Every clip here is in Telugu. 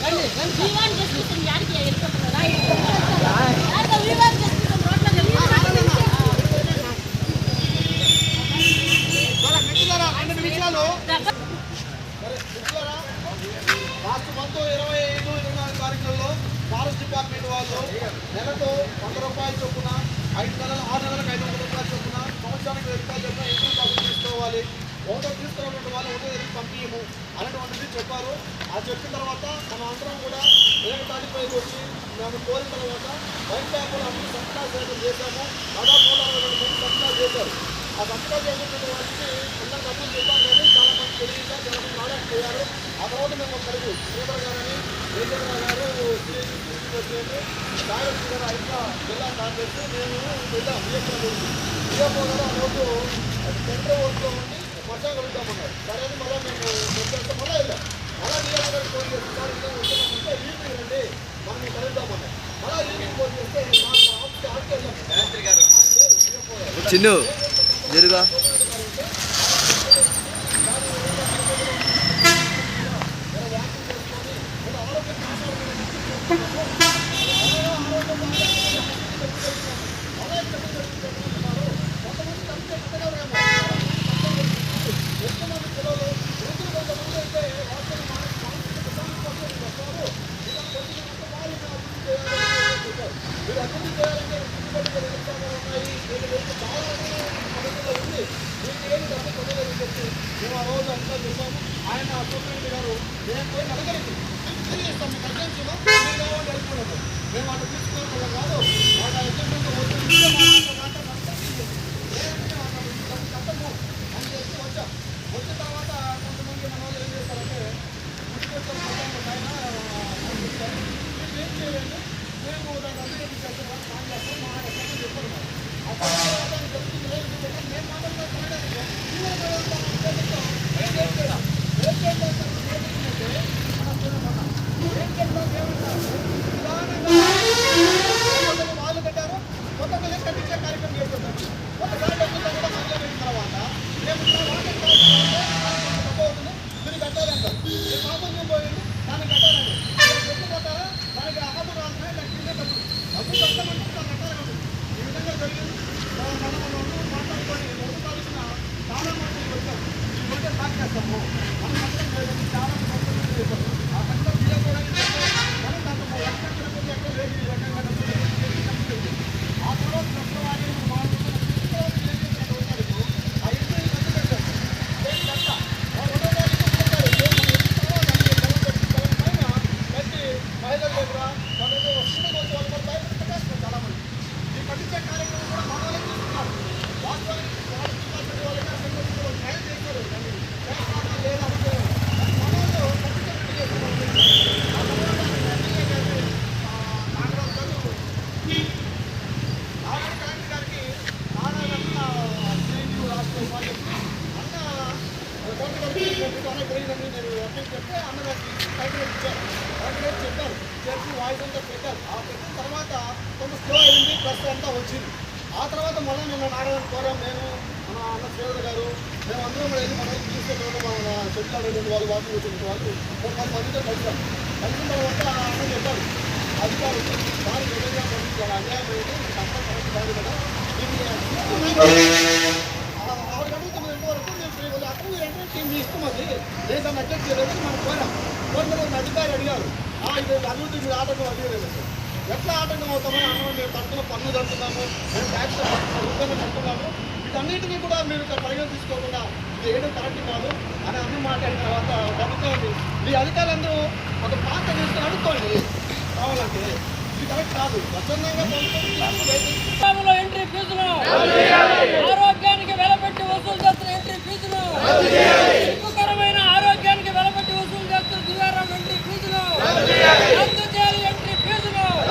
ரன் ரன் చేశారు ఆ సంతకాలు చేసినటువంటి వాళ్ళకి ఉన్న డబ్బులు చెప్పాను కానీ చాలా మంది తెలియక చాలా మంది నాడకపోయారు ఆ తర్వాత మేము ఒకరికి శ్రీధర్ గారని రేజర్ గారు వచ్చేయండి గారు ఇంకా జిల్లా కాంగ్రెస్ మేము వెళ్ళాం విఎఫ్ఓ విఎఫ్ఓ గారు ఆ రోజు సెంటర్ ఓట్లో ఉండి వర్షం కలుగుతామన్నారు సరే అని మళ్ళీ మేము వచ్చేస్తే మళ్ళీ వెళ్ళాం. మళ్ళీ విఎఫ్ఓ గారు ఫోన్ చేసి సార్ ఇంకా వచ్చామంటే ఈవినింగ్ రండి మనం కలుగుతామన్నారు మళ్ళీ ఈవినింగ్ ఫోన్ చేస్తే మా ఆఫీస్ ఆఫీస్ వెళ్ళాం. చిన్ను జరుగా మేము ఆ రోజు అంతా చెప్పాము ఆయన సూపరింటెండెంట్ గారు మేము పోయి అడగలేదు తిరిగి ఇస్తాం మీకు అర్జెంటులో మీరు కావాలి వెళ్ళిపోలేదు మేము కాదు వాళ్ళ వద్దు మా మాట మాట కట్టము అని చెప్పి వచ్చాం వచ్చిన తర్వాత కొంతమంది మన వాళ్ళు ఏం చేస్తారంటే ఇంటికి వచ్చాం మొత్తం ఆయన మీరు ఏం చేయండి మేము దాన్ని అభివృద్ధి చేస్తాం మాకు చేస్తాం మా ఆయన ఎక్కడ చెప్పారు మరి. ఆ తర్వాత దాన్ని చెప్తుంది లేదు ఇది చెప్పండి. మేము మాట్లాడుతాం మాట్లాడుతాం మీరు మాట్లాడతాం ఏం చేస్తారా ఏం చేస్తాం మనం చూడమన్నా ఏం చేస్తాం ఏమంటారు నిదానంగా వాళ్ళు కట్టారు కొత్తగా ఏం కట్టించే కార్యక్రమం చేస్తున్నారు ఒక దాంట్లో కూడా మొదలుపెట్టిన తర్వాత రేపు ఇట్లా వాటర్ తక్కువ అవుతుంది మీరు కట్టాలంటారు రేపు ఆపంగా పోయింది దాన్ని కట్టాలండి ఎప్పుడు కట్టాలా దానికి ఆపదు రాస్తున్నాయి దానికి కింద డబ్బులు డబ్బులు కట్టమంటే దాన్ని కట్టాలండి ఈ విధంగా జరిగింది ఆ, మనం మనం మాట్లాడుకొని రెండు కావాల్సిన చాలా మంది వచ్చారు ఈ రోజే స్టార్ట్ చేస్తాము మనం కట్టడం లేదండి చాలా మంది కట్టడం చేశారు ఆ కట్టడం తీయకూడదని చెప్పారు మనం దాంట్లో ఎక్కడ ఎక్కడ ఎక్కడ లేదు ఈ రకంగా డబ్బులు కట్టడం జరిగింది. ఆ తర్వాత ఫిబ్రవరి మార్చి ఫిబ్రవరి ఏం చేశారు ఒకసారి ఆ ఇంటి ఖర్చు పెట్టారు ఏం కట్ట ఆ రెండో తారీఖు పెట్టారు ఏం మనం ఎత్తుతామో దాన్ని జనం పెట్టి జనం పైన పెట్టి మహిళల దగ్గర మనకు వస్తుంది వచ్చి వాళ్ళు కూడా బయట పెట్టేస్తారు చాలా మంది ఈ కట్టించే కార్యక్రమం కూడా మన వాళ్ళే తీసుకున్నారు వాస్తవానికి వాళ్ళు డిపార్ట్మెంట్ వాళ్ళకి సంబంధించిన వాళ్ళు ట్రయల్ చేశారు దాన్ని చేస్తామా లేదా అనుకోలేదు మన వాళ్ళు కట్టించేటట్టు చేస్తున్నారు ఆ తర్వాత నాగరాజు గారు ఆనాడు కలెక్టర్ గారికి ఆనాడన్న శ్రీనిధి రాష్ట్ర ఉపాధ్యక్షుడు అన్న కోర్టు గారికి అన్న తెలియదండి నేను అప్పీల్ చెప్తే అన్న దానికి కలెక్టర్ ఇచ్చారు కలెక్టర్ చెప్పారు చెప్పి వాయిస్ అంతా పెట్టారు ఆ పెట్టిన తర్వాత కొంత స్లో అయింది ప్లస్ అంతా వచ్చింది ఆ తర్వాత మళ్ళీ నిన్న నారాయణ కోరాం నేను మన అన్న శ్రీధర్ గారు మేము అందరం కూడా వెళ్ళి మనం తీసుకెళ్ళి మన చెట్లు అడిగిన వాళ్ళు వాకింగ్ వచ్చిన వాళ్ళు ఒక పది మందితో కలిసాం. కలిసిన తర్వాత ఆ అన్న చెప్పారు అధికారులు దాని విధంగా పంపించాలి అన్యాయం అయితే అంతా కరెక్ట్ కాదు కదా దీన్ని ఆ- ఆరు గంటల తొమ్మిది వరకు మేము ఫ్రీ ఏంటంటే మీ ఇష్టం అది. లేదని మనం కోరాం కోరిన ఒక అధికారి అడిగారు ఆ ఇది అభివృద్ధి మీరు ఆటంకం అడిగారు ఎట్లా ఆటంకం అవుతామని అన్నం మేము కడుతున్న పన్ను తడుతున్నాము మేము ట్యాక్స్ రూపాయలు కడుతున్నాము. వీటన్నిటినీ కూడా మీరు పరిగణ తీసుకోకుండా ఇది ఏదో కరెక్ట్ కాదు అని అన్ని మాట్లాడిన తర్వాత ప్రభుత్వం మీ అధికారులందరూ ఒక పాత్ర తీసుకుని అడుక్కోండి. కావాలంటే ఇది కరెక్ట్ కాదు. స్వచ్ఛందంగా ప్రభుత్వం ఎంట్రీ ఫీజులు ఆరోగ్యానికి వెలపెట్టి వసూలు చేస్తున్న ఎంట్రీ ఫీజులు ఆరోగ్యానికి వెలపెట్టి వసూలు చేస్తున్న దివారం ఎంట్రీ ఫీజులు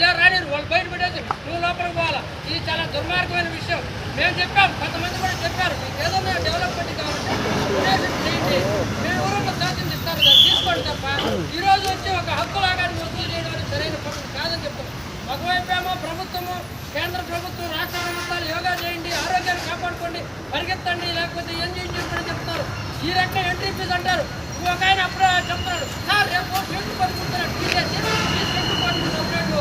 రా లే రాని వాళ్ళు బయట పెట్టేసి నువ్వు లోపలికి పోవాలా? ఇది చాలా దుర్మార్గమైన విషయం. మేము చెప్పాం కొంతమంది కూడా చెప్పారు మీకు ఏదైనా డెవలప్మెంట్ కావాలంటే చేయండి. మేము ఎవరో శాసనం ఇస్తారు కదా తీసుకోండి తప్ప. ఈరోజు వచ్చి ఒక హక్కులాగా వసూలు చేయడం అనేది సరైన పనులు కాదని చెప్తాం ఒకవైపేమో ప్రభుత్వము కేంద్ర ప్రభుత్వం రాష్ట్ర ప్రభుత్వాలు యోగా చేయండి ఆరోగ్యాన్ని కాపాడుకోండి పరిగెత్తండి లేకపోతే ఏం చేయించండి అని చెప్తారు ఈ రకంగా ఎంట్రీ ఫీజు అంటారు. ఒక ఆయన అప్పుడే చెప్తున్నాడు సార్ రేపు చెట్టు పడుకుంటున్నాడు తీసేసి ఈ చెట్టు పడుకుని సపరేట్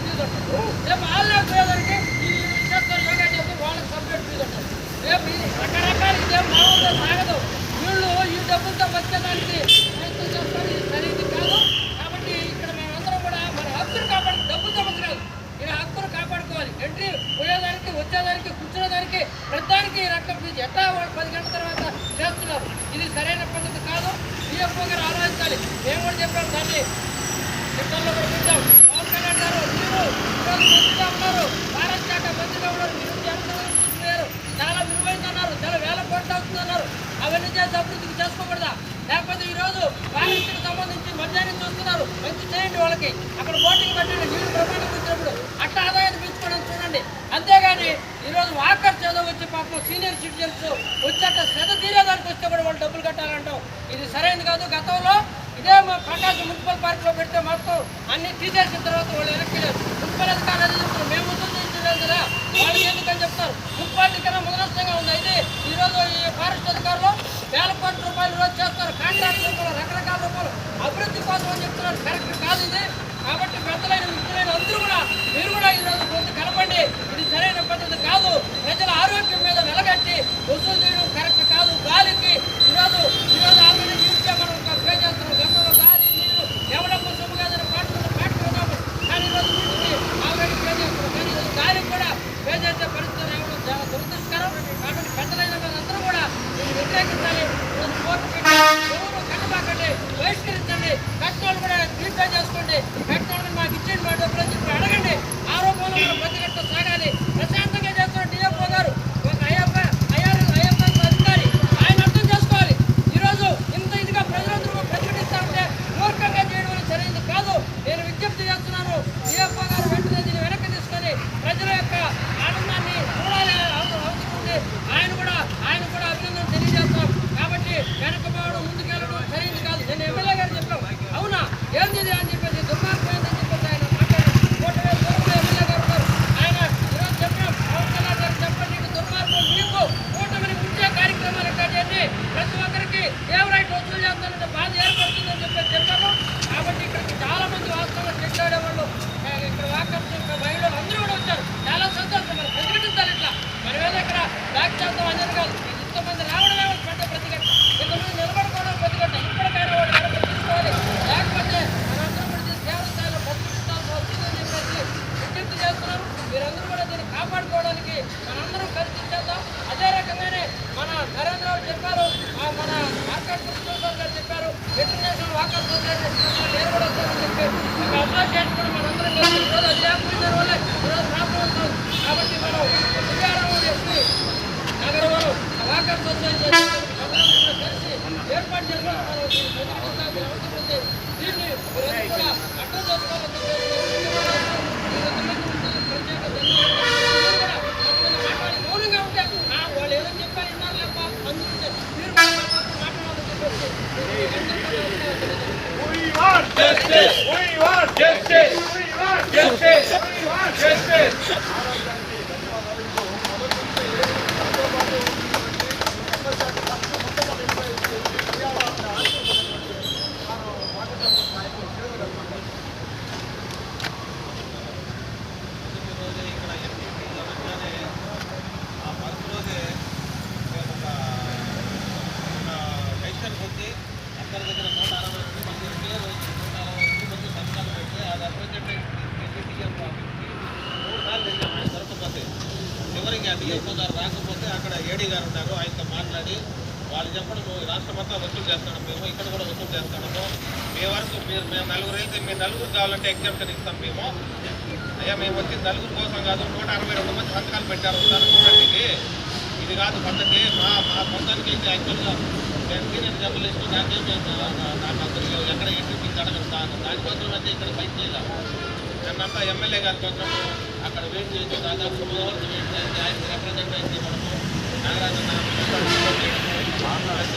ఫీజు అంటారు రేపు వాళ్ళ ఉపయోగానికి ఈ చేస్తారు యోగా చేసి వాళ్ళకి సపరేట్ ఫీజు అంటారు రేపు ఇది రకరకాల ఇదేం మామూలుగా సాగదు వీళ్ళు ఈ డబ్బులతో బతికేదానికి ప్రయత్నం చేస్తారు ఇది సరైనది కాదు కాబట్టి ఇక్కడ మేమందరం కూడా మన హక్కును కాపాడు డబ్బు సమస్య కాదు ఇలా హక్కును కాపాడుకోవాలి ఎంట్రీ పోయేదానికి వచ్చేదానికి కూర్చునేదానికి ప్రతిదానికి రక్తం ఫీజు ఎట్లా వాళ్ళు పది గంటల తర్వాత చేస్తున్నారు ఇది సరైన పద్ధతి కాదు డిఎఫ్ఓ గారు ఆలోచించాలి మేము కూడా చెప్పాం దాన్ని చట్టంలో కూడా పెట్టాం పవన్ కళ్యాణ్ గారు మీరు ఈరోజు మంత్రిగా ఉన్నారు భారత్ శాఖ మంత్రిగా ఉన్నారు మీరు జనసేన చాలా విలువైంది అన్నారు చాలా వేల కోట్లు అవుతుందన్నారు అవన్నీ చేసి అభివృద్ధికి చేసుకోకూడదా? లేకపోతే ఈరోజు రోజు సంబంధించి మధ్యాహ్నం చూస్తున్నారు. మంచి చేయండి వాళ్ళకి. అక్కడ బోటింగ్ పెట్టండి నీళ్ళు బ్రహ్మాండం వచ్చినప్పుడు అట్లా ఆదాయాన్ని పెంచుకోవడం చూడండి. అంతేగాని ఈరోజు వాకర్స్ ఏదో వచ్చి పాపం సీనియర్ సిటిజన్స్ వచ్చాక సెద తీరేదానికి వస్తే కూడా వాళ్ళు డబ్బులు కట్టాలంటాం. ఇది సరైనది కాదు. గతంలో ఇదే మా ప్రకాశం మున్సిపల్ పార్క్లో పెడితే మొత్తం అన్ని తీసేసిన తర్వాత వాళ్ళు వెనక్కి మున్సిపల్ అధికారులు మేము కదా వాళ్ళకి ఎందుకని చెప్తారు? మున్సిపాలిటీ కన్నా ముదనష్టంగా ఉంది. అయితే ఈ రోజు ఈ ఫారెస్ట్ అధికారులు వేల కోట్ల రూపాయలు రోజు చేస్తారు. కాంట్రాక్ట్ రూపాయలు రకరకాల రూపాయలు అభివృద్ధి కోసం అని చెప్తారు నలుగురు అయితే మీ నలుగురు కావాలంటే ఎగ్జామ్షన్ ఇస్తాం మేము. అయ్యా మేము వచ్చి నలుగురు కోసం కాదు నూట అరవై రెండు మంది సంతకాలు పెట్టారు ఒకసారి చూడండి. ఇది ఇది కాదు పద్ధతి మా మా సొంతానికి అయితే యాక్చువల్గా నేను సీనియర్ జర్నలిస్ట్ నాకేం నాకు అందరూ ఎక్కడ ఏంటి మీకు అడగదు దానికోసం అయితే ఇక్కడ ఫైట్ చేయాలి. నన్నంతా ఎమ్మెల్యే గారి కోసం అక్కడ వెయిట్ చేసి దాదాపు మూడు అవర్స్ వెయిట్ చేసి ఆయన రిప్రజెంట్ అయితే మనము. నాగరాజన్న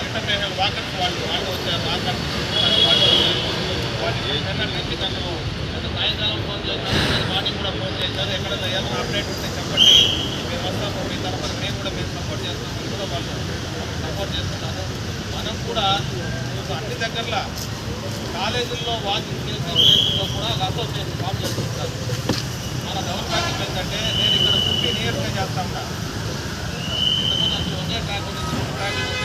ఇంటర్నేషనల్ వాకర్స్ వాళ్ళు వాళ్ళు వచ్చారు. వాకర్స్ వాళ్ళు వచ్చారు. వాటి నిన్న నుంచి నన్ను నన్ను సాయంకాలం ఫోన్ చేశారు మార్నింగ్ కూడా ఫోన్ చేశారు ఎక్కడ ఏమైనా అప్డేట్ ఉంటే చెప్పండి మేము వస్తాము మీ తరఫున మేము కూడా మేము సపోర్ట్ చేస్తాం. మీరు కూడా వాళ్ళు సపోర్ట్ చేస్తున్నారు మనం కూడా అన్ని దగ్గరలో కాలేజీల్లో వాకింగ్ చేసే ప్లేసుల్లో కూడా ఒక అసోసియేషన్ ఫామ్ చేస్తుంటారు మన దౌర్భాగ్యం ఏంటంటే నేను ఇక్కడ ఫిఫ్టీన్ ఇయర్స్గా చేస్తా ఉన్నా ఇంతకుముందు అసలు ఒకే ట్రాక్ ఉంది మూడు ట్రాక్ ఉంది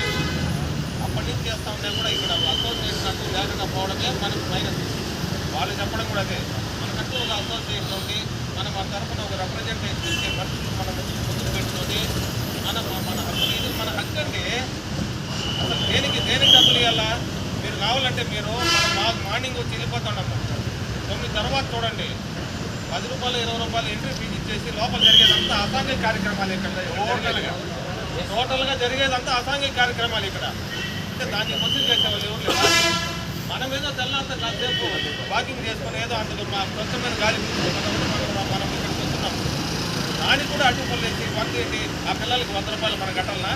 అప్పటి నుంచి చేస్తా ఉంటే కూడా ఇక్కడ అసోసియేషన్ అంటూ లేకుండా పోవడమే మనకు మైనస్ వాళ్ళు చెప్పడం కూడా అదే మనకంటూ ఒక అసోసియేషన్ ఉంది మనం మన తరఫున ఒక రిప్రజెంటేషన్ ఇచ్చే పరిస్థితి మనం ముందుకు పెట్టుకొని మన మన హక్కు ఇది మన హక్కు అండి అసలు దేనికి దేనికి డబ్బులు ఇవ్వాలా? మీరు కావాలంటే మీరు మాకు మార్నింగ్ వచ్చి వెళ్ళిపోతున్నాము తొమ్మిది తర్వాత చూడండి. పది రూపాయలు ఇరవై రూపాయలు ఎంట్రీ ఫీజు ఇచ్చేసి లోపల జరిగేదంతా అసాంఘిక కార్యక్రమాలు ఇక్కడ. టోటల్గా. టోటల్గా జరిగేదంతా అసాంఘిక కార్యక్రమాలు ఇక్కడ. అంటే దాన్ని వసూలు చేసేవాళ్ళు ఎవరు మనం ఏదో తెల్లంతా కాసేపు వాకింగ్ చేసుకుని ఏదో అంత మా స్వచ్ఛమైన గాలి మనం మనం ఇక్కడికి వస్తున్నాం. దానికి కూడా అడ్డుపల్లేసి వర్క్ ఏంటి? ఆ పిల్లలకి వంద రూపాయలు మన గట్టలనా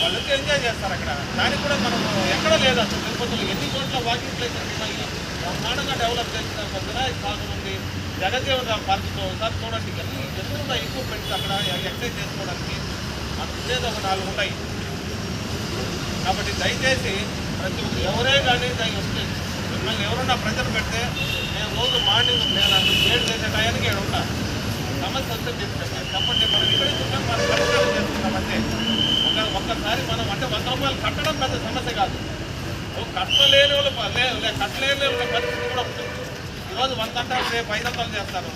వాళ్ళు వచ్చి ఎంజాయ్ చేస్తారు అక్కడ. దానికి కూడా మనం ఎక్కడ లేదు అసలు తిరుపతిలో. ఎన్ని చోట్ల వాకింగ్ ప్లేసెస్ ఉన్నాయి? బ్రహ్మాండంగా డెవలప్ చేసిన కొద్దిగా వినాయక జగజీవన్ ఉంది. జగజీవన పార్కుతో ఒకసారి చూడండి. ఎన్ని ఉన్నాయి ఎక్విప్మెంట్స్ అక్కడ ఎక్సర్సైజ్ చేసుకోవడానికి మనకు ఒక నాలుగు ఉంటాయి. కాబట్టి దయచేసి ప్రతి ఒక్క ఎవరే కానీ దానికి వస్తే మిమ్మల్ని ఎవరన్నా ప్రెషర్ పెడితే నేను రోజు మార్నింగ్ నేను అంత వేడి చేసే టయానికి ఇక్కడ ఉంటా. సమస్య వస్తే తీసుకెళ్ళి చెప్పండి మనం ఇక్కడ చూసాం మనం పరిష్కారం చేసుకుంటాం ఒక ఒక్కసారి మనం అంటే వంద రూపాయలు కట్టడం పెద్ద సమస్య కాదు. కట్టలేని వాళ్ళు లే కట్టలేని వాళ్ళ పరిస్థితి కూడా ఉంటుంది ఈరోజు వంద అంటారు రేపు ఐదు వందలు చేస్తారు.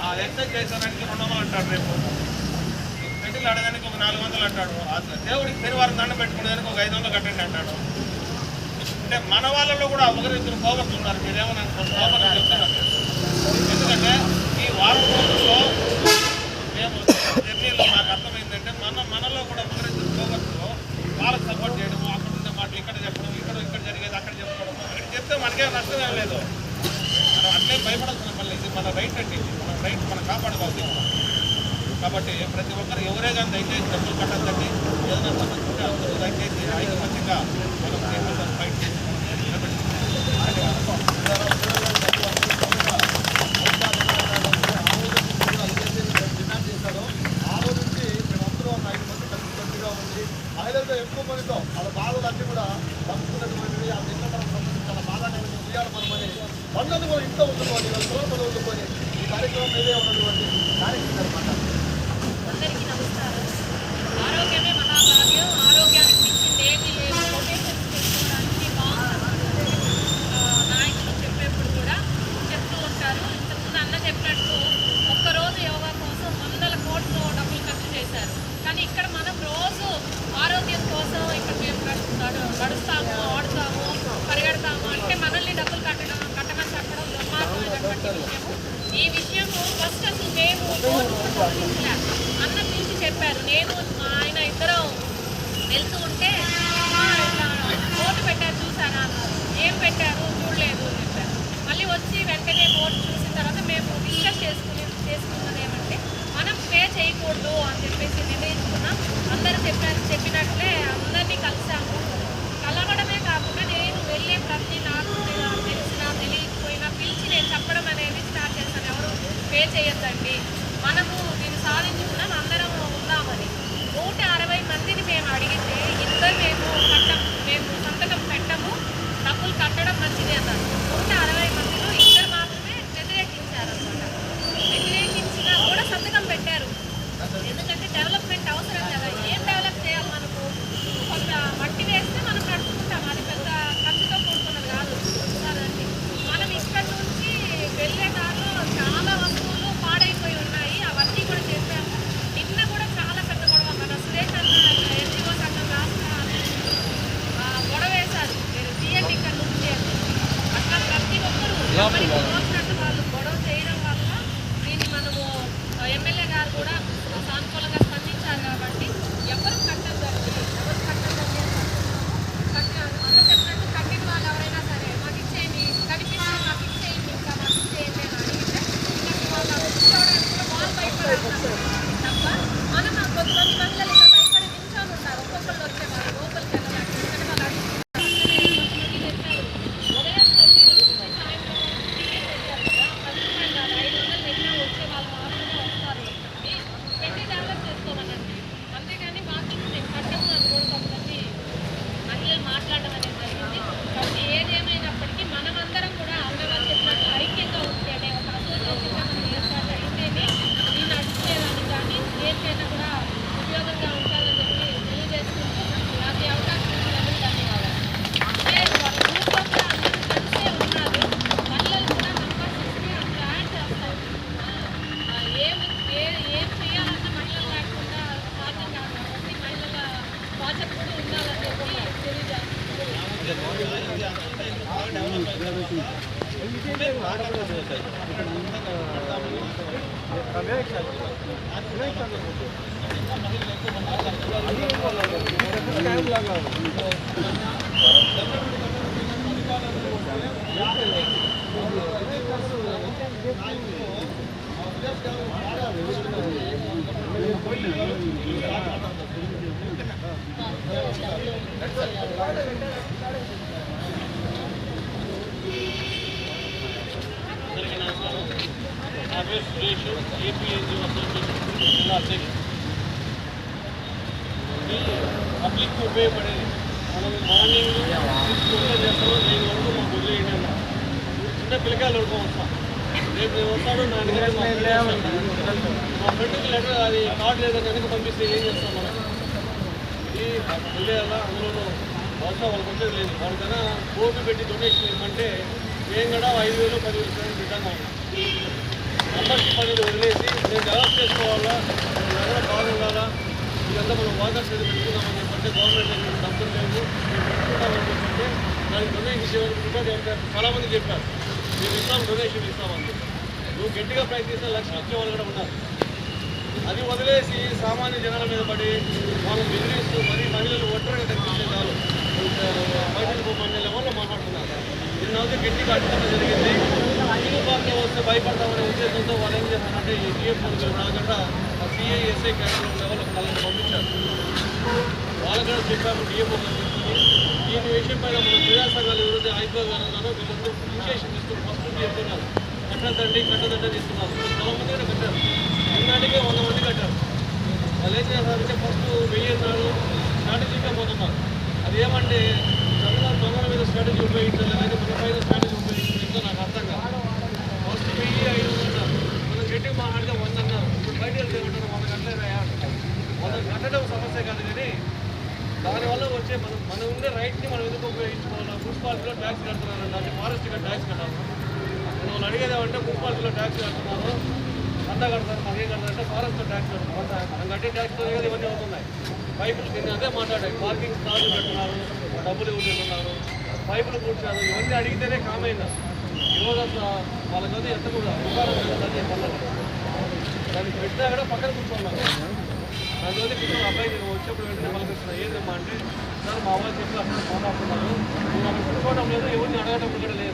ఆ ఎక్సైజ్ చేసేదానికి రెండు వందలు అంటాడు రేపు. పెళ్ళిళ్ళు ఆడడానికి ఒక నాలుగు వందలు అంటాడు. ఆ దేవుడికి శనివారం దండం పెట్టుకునేదానికి ఒక ఐదు వందలు కట్టండి అంటాడు. అంటే మన వాళ్ళలో కూడా ఒకరు ఇద్దరు పోగొట్టున్నారు మీరేమన్నా కోపం చెప్తున్నారు ఎందుకంటే ఈ వారం రోజుల్లో మేము జర్నీలో నాకు అర్థమైందంటే మన మనలో కూడా ఒకరిద్దరు పోగొట్టులో వాళ్ళకి సపోర్ట్ చేయడము అక్కడ ఉండే మాటలు ఇక్కడ చెప్పడం ఇక్కడ ఇక్కడ జరిగేది అక్కడ చెప్పుకోవడం. అక్కడ చెప్తే మనకేం నష్టం ఏం లేదు. మనం అట్లే భయపడాల్సిన పని ఇది మన రైట్ అండి. మన రైట్ మనం కాపాడుకోవాలి. కాబట్టి ప్రతి ఒక్కరు ఎవరే కానీ దయచేసి డబ్బులు కట్టద్దండి ఏదైనా సమస్య ఉంటే అందరూ దయచేసి ఐకమత్యంగా మనం ఫైట్ చేసి మనం నిలబెట్టుకోవాలి. డిమాండ్ చేశారు ఆ రోజు నుంచి మేమందరూ ఒక ఐదు మంది కలిసి కట్టుగా ఉంది మహిళలతో ఎక్కువ మందితో వాళ్ళ బాధలు అన్ని కూడా పంచుకున్నటువంటివి ఆ నిన్నతరం సంబంధించి చాలా బాధాకరంగా ఉయ్యాలి మనమని వందలు కూడా ఇంట్లో ఉండుకొని వాళ్ళ కుటుంబంలో ఉండుకొని ఈ కార్యక్రమం మీదే ఉన్నటువంటి కార్యక్రమం అనమాట అందరికీ నమస్కారం ఆరోగ్యమే మహాభాగ్యం ఆరోగ్యానికి మించింది ఏది లేదు కొటేషన్స్ చేసుకోవడానికి బాగుంటుంది నాయకులు చెప్పేప్పుడు కూడా చెప్తూ ఉంటారు ఇంతకుముందు అన్న చెప్పినట్టు ఒక్కరోజు యోగా కోసం వందల కోట్లు డబ్బులు ఖర్చు చేశారు కానీ ఇక్కడ మనం రోజు ఆరోగ్యం కోసం ఇక్కడ మేము నడుస్తాము ఆడతాము ఆడుతాము పరిగెడతాము అంటే మనల్ని డబ్బులు కట్టడం కట్టమని చెప్పడం దుర్మార్గమైనటువంటి విషయము. ఈ విషయము ఫస్ట్ అసలు మేము అన్న పిలిచి చెప్పారు. నేను మా ఆయన ఇద్దరం వెళ్తూ ఉంటే "అమ్మా, బోర్డు పెట్టారు చూసారా? ఏం పెట్టారు? చూడలేదు అని చెప్పారు. మళ్ళీ వచ్చి వెంటనే బోర్డు చూసిన తర్వాత మేము డిస్కస్ చేసుకుని చేసుకున్నది ఏమంటే మనం పే చేయకూడదు అని చెప్పేసి నిర్ణయించుకున్నాం. అందరూ చెప్పారు చెప్పినట్లే అందరినీ కలిసాము. పబ్లిక్ ఉపయోగపడేది మనం మార్నింగ్ స్కూల్లో చేస్తాము నేను వరకు మాకు వదిలేయండి అన్న చిన్న పిల్లకాయలు వరకు వస్తాం రేపు నేను వస్తాను నా దగ్గర మా మా ఫ్రెండ్కి లెటర్ అది కార్డు లేదని వెనక పంపిస్తే ఏం చేస్తాం మనం ఇది వదిలేయాలా అందులోనూ అవసరం వాళ్ళకి వచ్చేది లేదు వాళ్ళకైనా కోర్టు పెట్టి డొనేషన్ ఇవ్వమంటే మేము కూడా ఐదు వేలు పది వేలు సిద్ధంగా ఉన్నాం మెంబర్షిప్ అనేది వదిలేసి నేను డెవలప్ చేసుకోవాలా నేను బాగుండాలా ఇదంతా మనం వాకర్స్ ఏదో పెట్టుకుందామని చెప్పంటే గవర్నమెంట్ దగ్గర డబ్బులు లేవు మేము పెట్టుకుంటామని చెప్పంటే దానికి డొనేషన్ ఇచ్చేవాళ్ళు కూడా చాలా మంది చెప్పారు మేము ఇస్తాం డొనేషన్ ఇస్తామని నువ్వు గట్టిగా ప్రయత్నిస్తే లక్షలు వచ్చే వాళ్ళు కూడా ఉన్నారు. అది వదిలేసి సామాన్య జనాల మీద పడి వాళ్ళు బెదిరిస్తూ మరి మహిళలు ఒంటరిగా కనిపించే చాలు. మహిళలు పోమనే లెవెల్లో మాట్లాడుతున్నారు. నిన్న గట్టిగా అడ్డుకోవడం జరిగింది. ఇల్లు పార్టీ వస్తే భయపడతామనే ఉద్దేశంతో వాళ్ళు ఏం చేస్తారంటే ఈ సీఎం పోలీసులు రాకుండా ఆ సిఐ ఎస్ఐ క్యాడర్ లెవెల్ వాళ్ళని పంపించారు. వాళ్ళు కూడా చెప్పాము డిఎంఓ దీని విషయం పైన మన క్రీడా సంఘాలు ఎవరైతే ఐపీఎల్ వీళ్ళందరూ ఇనిషియేషన్ తీసుకుని ఫస్ట్ చెప్తున్నారు. కట్టదండి కట్టదండి తీసుకున్నారు చాలా మంది కూడా కట్టారు. నిన్నటికే వంద మంది కట్టారు. వాళ్ళు ఏం చేస్తారంటే ఫస్ట్ వెయ్యి అన్నారు స్ట్రాటజీగా పోతున్నారు. అది ఏమంటే చంద్రబాబు దొంగల మీద స్ట్రాటజీ ఉపయోగించాలి లేదా మన పైన స్ట్రాటజీ ఉపయోగించాలి నాకు అర్థం కాదు. ఫస్ట్ వెయ్యి ఐదు వందలు అన్నారు. మనం గట్టిగా మాట్లాడితే వంద అన్నారు. ఇప్పుడు బయట వెళ్తే ఏమంటారు? వంద కట్టలేదా వంద కట్టడం సమస్య కాదు కానీ దానివల్ల వచ్చే మనం మనం ఉండే రైట్ని మనం ఎందుకు ఉపయోగించుకోవాలి? మున్సిపాలిటీలో ట్యాక్స్ కడుతున్నారు అంటే ఫారెస్ట్గా ట్యాక్స్ కట్టాలి? నేను వాళ్ళు అడిగేది మున్సిపాలిటీలో ట్యాక్స్ కడుతున్నారు. అంతా కడతారు మాకేం కడతారంటే ఫారెస్ట్లో ట్యాక్స్ కడుతున్నారు. మనం కట్టే ట్యాక్స్ కదా ఇవన్నీ అవుతున్నాయి. పైపులు దీన్ని అదే మాట్లాడాయి పార్కింగ్ ఛార్జ్ పెట్టున్నారు డబ్బులు ఇవ్వబెట్టున్నారు పైపులు కూర్చారు ఇవన్నీ అడిగితేనే కామైంది ఈరోజు అసలు వాళ్ళకైతే ఎంత కూడా దుకాణం పెడతారు చెప్పాలి దానికి పెట్టినా కూడా పక్కన కూర్చోన్నారు. అందువల్ల కూర్చొని అబ్బాయి నేను వచ్చేప్పుడు వెంటనే పలకరిస్తున్నా. ఏంటమ్మా అంటే సార్ మా వాళ్ళు చెప్పి అక్కడ ఫోన్ ఆపుతున్నారు. నేను అక్కడ కూర్చోవడం లేదు ఎవరిని అడగడం కూడా లేదు.